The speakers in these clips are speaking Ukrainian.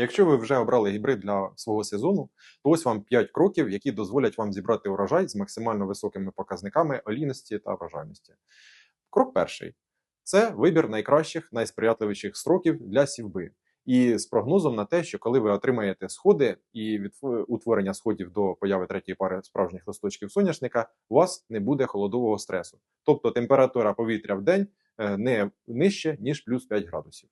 Якщо ви вже обрали гібрид для свого сезону, то ось вам 5 кроків, які дозволять вам зібрати урожай з максимально високими показниками олійності та врожайності. Крок перший це вибір найкращих, найсприятливіших строків для сівби. І з прогнозом на те, що коли ви отримаєте сходи і від утворення сходів до появи третьої пари справжніх листочків соняшника, у вас не буде холодового стресу. Тобто температура повітря в день е, не нижче, ніж плюс 5 градусів.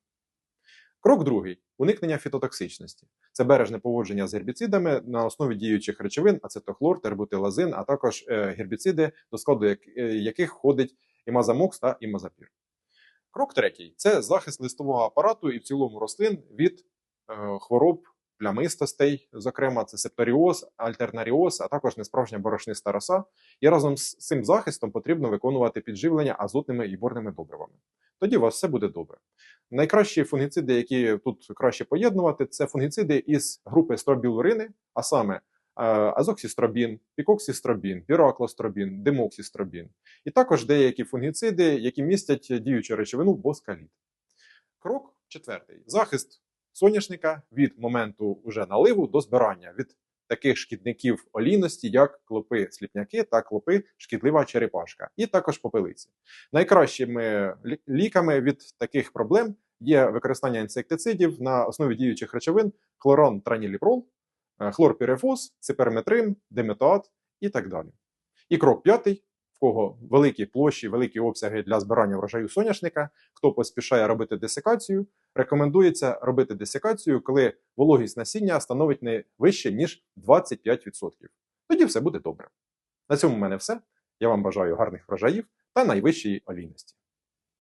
Крок другий уникнення фітотоксичності. Це бережне поводження з гербіцидами на основі діючих речовин, ацетохлор, тербутилазин, а також е, гербіциди, до складу е, яких входить імазамокс та імазапір. Крок третій це захист листового апарату і в цілому рослин від е, хвороб плямистостей, зокрема, це септоріоз, альтернаріоз, а також несправжня борошниста роса. І разом з цим захистом потрібно виконувати підживлення азотними і борними добривами. Тоді у вас все буде добре. Найкращі фунгіциди, які тут краще поєднувати, це фунгіциди із групи стробілурини, а саме е, азоксістробін, пікоксістробін, піроклостробін, демоксістробін. І також деякі фунгіциди, які містять діючу речовину боскаліт. Крок четвертий: захист соняшника від моменту уже наливу до збирання від таких шкідників олійності, як клопи сліпняки та клопи шкідлива черепашка, і також попелиці. Найкращими ліками від таких проблем є використання інсектицидів на основі діючих речовин хлорон траніліпрол, е, хлорпірифос, циперметрин, деметоат і так далі. І крок п'ятий. В кого великі площі, великі обсяги для збирання врожаю соняшника, хто поспішає робити десикацію, рекомендується робити десикацію, коли вологість насіння становить не вище, ніж 25%. Тоді все буде добре. На цьому в мене все. Я вам бажаю гарних врожаїв та найвищої олійності.